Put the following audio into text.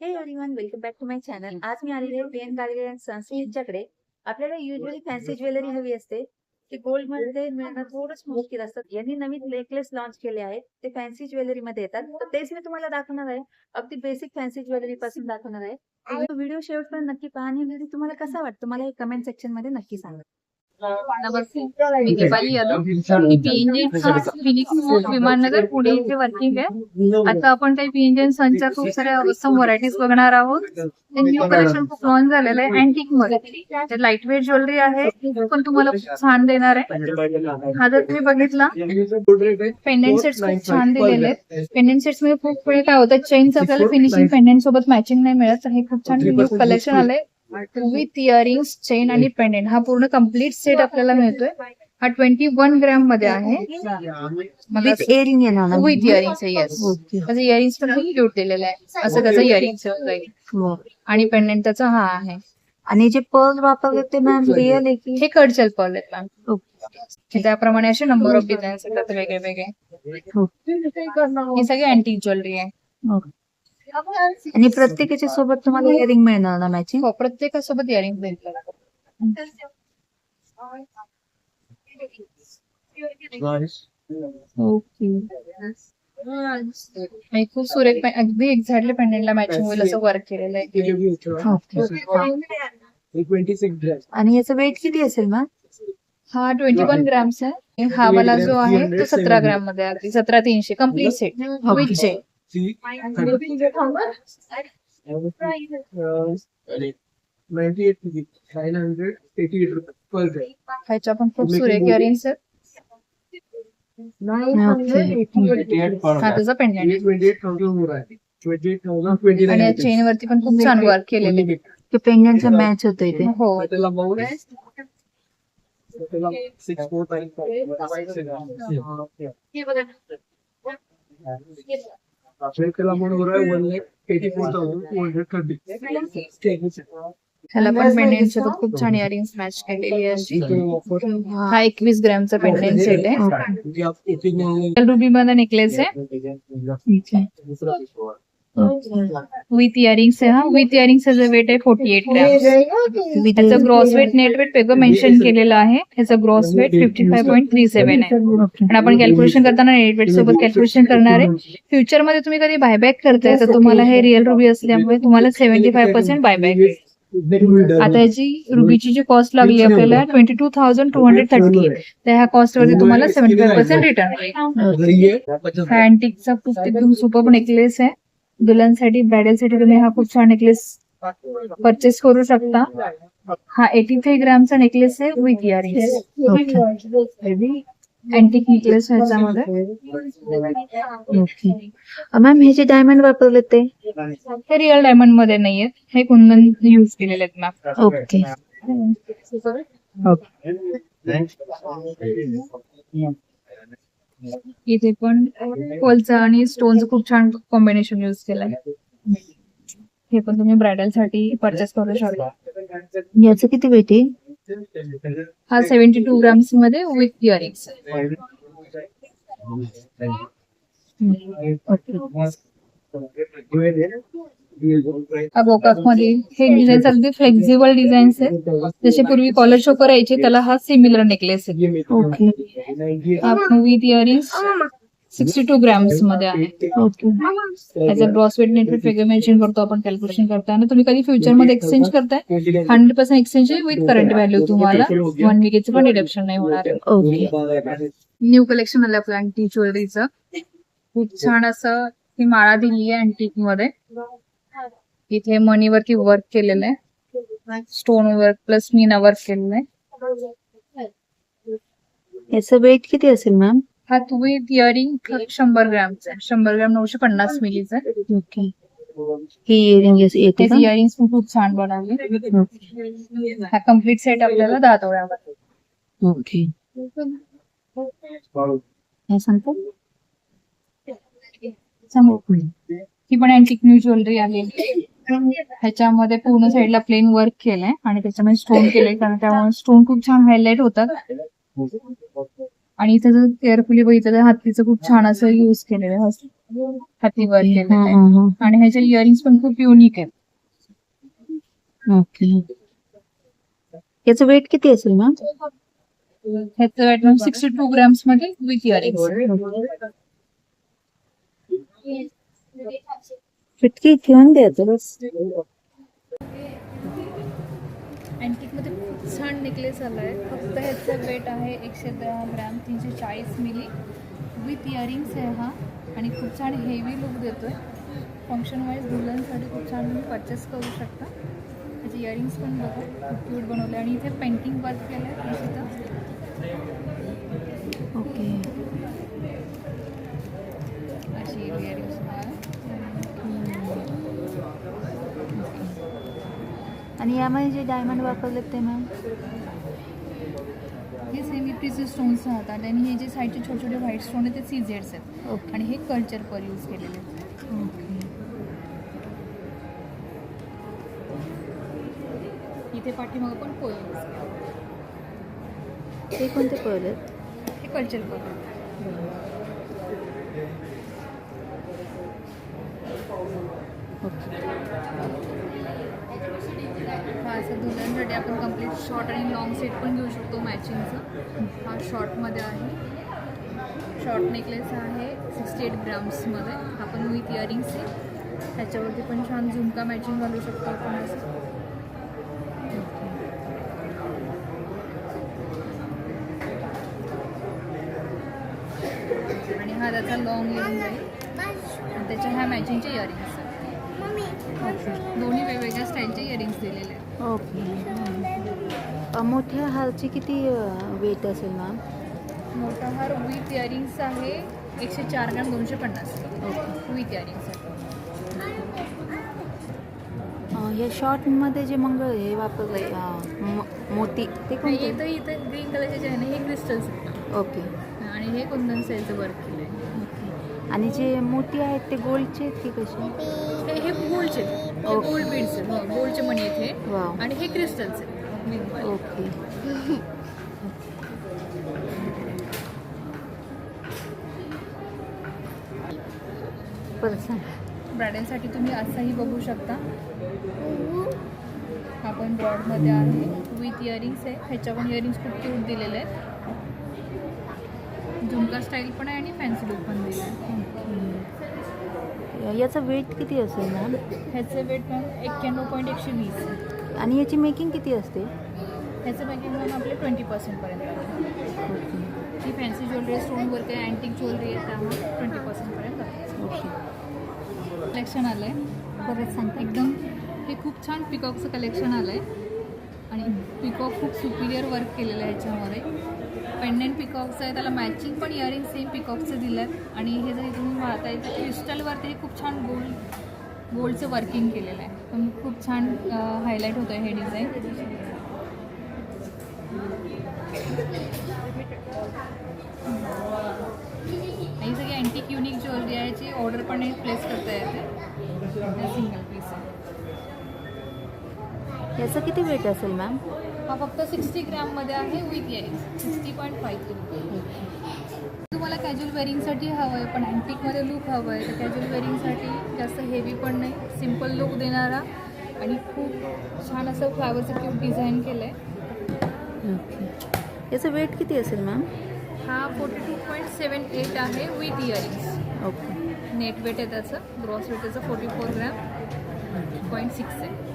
Hey everyone welcome back to my channel आज मी आलेले आहे प्रियन गाडगे अँड सन्स यांच्याकडे. आपल्याला युजली फॅन्सी ज्वेलरी हवी असते. ते गोल्डमध्ये मिळणं थोडंच मुश्किल असतात यांनी नवीन नेकलेस लॉन्च केले आहेत. ते फॅन्सी ज्वेलरी मध्ये येतात. तर तेच मी तुम्हाला दाखवणार आहे. अगदी बेसिक फॅन्सी ज्वेलरी पासून दाखवणार आहे. व्हिडिओ शेवटपर्यंत नक्की पहा आणि व्हिडिओ तुम्हाला कसा वाटतो? मला हे कमेंट सेक्शनमध्ये नक्की सांगा. नमस्ते मी दीपाली यादव. मी पीएनजी फिनिक्स विमाननगर पुणे इथे वर्किंग आहे. आता आपण काही पीएनजी सनच्या खूप साऱ्या अवस्थम व्हरायटीज बघणार आहोत. न्यू कलेक्शन खूप लॉन्च झालेलं आहे. अँटिकमध्ये लाइट वेट ज्वेलरी आहे. पण तुम्हाला खूप छान देणार आहे. हा जर तुम्ही बघितला पेंडेंट सेट्स खूप छान दिलेले आहेत. पेंडेंट सेट्समध्ये खूप वेळ काय होतं चेन्स आपल्याला फिनिशिंग पेंडेंट सोबत मॅचिंग नाही मिळत. हे खूप छान न्यू कलेक्शन आलंय. विथ इयरिंग्स चेन आणि पेंडेंट हा पूर्ण कंप्लीट सेट आपल्याला मिळतोय. हा ट्वेंटी वन ग्रॅममध्ये आहे. विथ येणार ना? With earrings yes. त्याचं इयरिंग्स पण खूप क्यूट दिलेलं आहे. असं त्याचं इयरिंग्स जाईल हो. आणि पेंडेंट त्याचा हा आहे. आणि जे पर्ल वापरले ते मॅम रिअल आहे की? हे कडचल पर्ल आहेत मॅम. त्याप्रमाणे असे नंबर ऑफ डिझाईन्स येतात वेगळे वेगळे. हो. सगळे अँटिक ज्वेलरी आहे. आणि प्रत्येकाच्या सोबत तुम्हाला इयरिंग मिळणार ना मॅचिंग हो प्रत्येकासोबत इयरिंग भेटतात ओके. खूप सुरेख अगदी एक्झॅक्टली पेंडेंटला मॅचिंग होईल असं वर्क केलेलं आहे आणि याचं वेट किती असेल मॅम? हा ट्वेंटी वन ग्रॅम्स आहे. हा वाला जो आहे तो सतरा ग्रॅममध्ये आहे. अगदी सतरा तीनशे. कंप्लीट सेट विथ चेन ह्याच्या पण खूप सुरेख इयरिंग्स आहेत हा त्याचा पेंडेंट आणि या चेन वरती पण खूप छान वर्क केलेले. ते पेंडंटचा मॅच होतोय ते हो ह्याला पण पेंडेंट सोबत खूप छान इयरिंग्स मॅच केलेली आहे अशी. हा. एकवीस ग्रॅमचा पेंडेंट सेट आहे रुबी मध्ये नेकलेस आहे. विथ इयरिंग्स आहे हा विथ इयरिंग्स ह्याचं वेट आहे फोर्टी एट ग्रॅम ह्याचं ग्रॉस वेट नेट वेट वेगळं मेन्शन केलेलं आहे. ह्याचं gross weight fifty five point three seven आहे. आणि आपण कॅल्क्युलेशन करताना नेट वेट सोबत कॅल्क्युलेशन करणार आहे. फ्युचरमध्ये तुम्ही कधी बायबॅक करताय? तर तुम्हाला हे रिअल रुबी असल्यामुळे तुम्हाला सेव्हन्टी फाय पर्सेंट बायबॅक आता याची रुबीची जी कॉस्ट लागली आपल्याला twenty two thousand two hundred thirty तर ह्या कॉस्ट वरती तुम्हाला सेव्हन्टी फाय पर्सेंट रिटर्न हा अँटिकचा खूप एकदम सुपर नेकलेस आहे. दुल्हनसाठी ब्रायडलसाठी तुम्ही हा खूप छान नेकलेस परचेस करू शकता. हा एटी थ्री ग्रॅमचा नेकलेस आहे विथ इयरिंग्स अँटिक नेकलेस ह्याच्यामध्ये ओके मॅम हे जे डायमंड वापरले ते? हे रिअल डायमंडमध्ये नाहीयेत. हे कुंदन युज केलेले आहेत मॅम ओके इथे पण कोलचा आणि स्टोनचं खूप छान कॉम्बिनेशन युज केलंय. हे पण तुम्ही ब्रायडलसाठी परचेस करू शकता. याचं किती वेट आहे? हा सेव्हन्टी टू ग्राम्समध्ये विथ इयरिंग्स हा गोकाकमध्ये हे डिझाईन अगदी फ्लेक्झिबल डिझाईन्स आहेत. जसे पूर्वी कॉलर शोकर यायचे त्याला हा सिमिलर नेकलेस आहे. ओके हा विथ इयरिंग्स सिक्स्टी टू ग्राम्समध्ये आहे. ओके त्याचं ग्रॉस वेट नेटवेट वेगळं मेन्शन करतो आपण कॅल्क्युलेशन करताना. तुम्ही कधी फ्युचरमध्ये एक्सचेंज करताय? Hundred percent exchange with current value तुम्हाला. वन विकेचं पण डिडक्शन नाही होणार. ओके न्यू कलेक्शन आलं आपलं अँटी ज्वेलरीचं खूप छान असं ही माळा दिली आहे अँटिकमध्ये. इथे मनीवरती वर्क केलेलं आहे. Stone work plus meena work केलेलं आहे. याचं वेट किती असेल मॅम हा विथ इयरिंग शंभर ग्रॅमचा आहे. शंभर ग्रॅम नऊशे पन्नास मिलीचा आहे. ओके ही इयरिंग येते इयरिंग्स पण खूप छान बनवले. हा कंप्लीट सेट आपल्याला दहा तोळ्यामध्ये ओके काय सांगतो? समोर ही पण अँटिक न्यू ज्वेलरी आलेली. ह्याच्यामध्ये पूर्ण साईडला प्लेन वर्क केलंय आणि त्याच्यामध्ये स्टोन केलंय कारण त्यामुळे स्टोन खूप छान हायलाइट होतात. आणि इथं जर केअरफुली बघितलं तर हत्तीचं खूप छान असं युज केलेलं आहे. हाती वर्क केलेलं आहे. आणि ह्याचे इयरिंग्स पण खूप युनिक आहेत. ओके. याचं वेट किती असेल मॅम? ह्याचं वेट मॅम सिक्स्टी टू ग्रॅम्समध्ये विथ इयरिंग्स फिटकी घेऊन द्यायचं बस. अँटिकमध्ये खूप छान नेकलेस आलाय. फक्त ह्याचं वेट आहे एकशे दहा ग्रॅम तीनशे चाळीस मिली विथ इयरिंग्स आहे हा. आणि खूप छान हेवी लुक देतोय. फंक्शन वाईज दुल्हनसाठी खूप छान तुम्ही परचेस करू शकता. त्याचे इयरिंग्स पण बघा खूप क्यूट बनवले. आणि इथे पेंटिंग वर्क केलं आहे ओके आणि यामध्ये जे डायमंड वापरले ते मॅम हे सेमी प्रिसी स्टोन्स राहतात आणि हे जे साईडचे छोटे छोटे व्हाईट स्टोन आहेत ते सीझेड्स आहेत. आणि हे कल्चर पर यूज केलेले आहेत. ओके इथे पाठीमागं पण यूज ते कोणते पर्ल आहेत? हे कल्चर पर ओके हा असं दुल्हनसाठी आपण कंप्लीट शॉर्ट आणि लॉंग सेट पण घेऊ शकतो मॅचिंगचं हा शॉर्टमध्ये आहे. शॉर्ट नेकलेस आहे सिक्स्टी एट ग्राम्समध्ये आपण विथ इयरिंग्स आहे त्याच्यावरती पण छान झुमका मॅचिंग घालू शकतो आपण असं. आणि हा त्याचा लॉंग इयरिंग आहे. आणि त्याच्या ह्या मॅचिंगच्या इयरिंग्स दोन्ही वेगवेगळ्या स्टाईलचे इयरिंग्स आहेत ओके. मोठ्या हारची किती वेट असेल मॅम मोठा हार विथ इयरिंग्स आहे एकशे चार ग्राम दोनशे पन्नास. ओके. विथ इयरिंग्स या शॉर्टमध्ये जे मंगळ हे मो- मोती ते कोणते? इथं इथं ग्रीन कलरचे जे आहे ना हे क्रिस्टल्स ओके. आणि हे कुंदन सेलचं वर्क केलं आहे ओके. आणि जे मोती आहेत ते गोल्डचे आहेत की कसे? हे हे गोल्डचे हे. गोल्ड बीड्स आहेत. गोल्डचे मणी आहेत हे. आणि हे क्रिस्टल्स आहेत. मिल्कवाले. ओके परत सांग ब्रायडलसाठी तुम्ही असाही बघू शकता. हा पण ब्रॉडमध्ये आहे. विथ इयरिंग्स आहे. ह्याच्या पण इयरिंग्स खूप क्यूट दिलेले आहेत. झुमका स्टाईल पण आहे आणि फॅन्सी लुक पण दिलं आहे ओके. याचा वेट किती असेल मॅम ह्याचं वेट मॅम एक्क्याण्णव पॉईंट एकशे वीस. आणि याची मेकिंग किती असते? ह्याचं पॅकिंग मॅम आपले ट्वेंटी पर्सेंटपर्यंत आहे. ओके. ही फॅन्सी ज्वेलरी स्टोन वर्क आहे अँटिक ज्वेलरी आहे त्यामुळे ट्वेंटी पर्सेंटपर्यंत आहे. ओके. कलेक्शन आलं आहे परत सांगता एकदम हे खूप छान पिकॉकचं कलेक्शन आलं आहे आणि पिकॉक खूप सुपिरियर वर्क केलेलं आहे ह्याच्यामध्ये पेंडेंट पिकॉक्स आहे त्याला मॅचिंग पण इयरिंग सेम पिकॉक्सचे दिलं आहे आणि हे जर तुम्ही पाहताय तर क्रिस्टलवरती खूप छान गोल्ड गोल्डचं वर्किंग केलेलं आहे. पण खूप छान हायलाईट होतं आहे हे डिझाईन ही सगळी अँटिक युनिक ज्वेलरी आहे याची ऑर्डर पण प्लेस करता येते. सिंगल पीस आहे. याचं किती वेट असेल मॅम हा फक्त सिक्स्टी ग्रॅममध्ये आहे with earring sixty point five तुम्हाला कॅज्युअल वेअरिंगसाठी हवं आहे पण अँटिकमध्ये लुक हवं आहे तर कॅज्युअल वेअरिंगसाठी जास्त हेवी पण नाही. सिंपल लुक देणारा आणि खूप छान असं फ्लावरचं क्यूट डिझाईन केलं आहे ओके याचं वेट किती असेल मॅम हा forty two point seven eight आहे with earrings okay net weight आहे त्याचं. ग्रॉस वेट त्याचं forty four gram point six आहे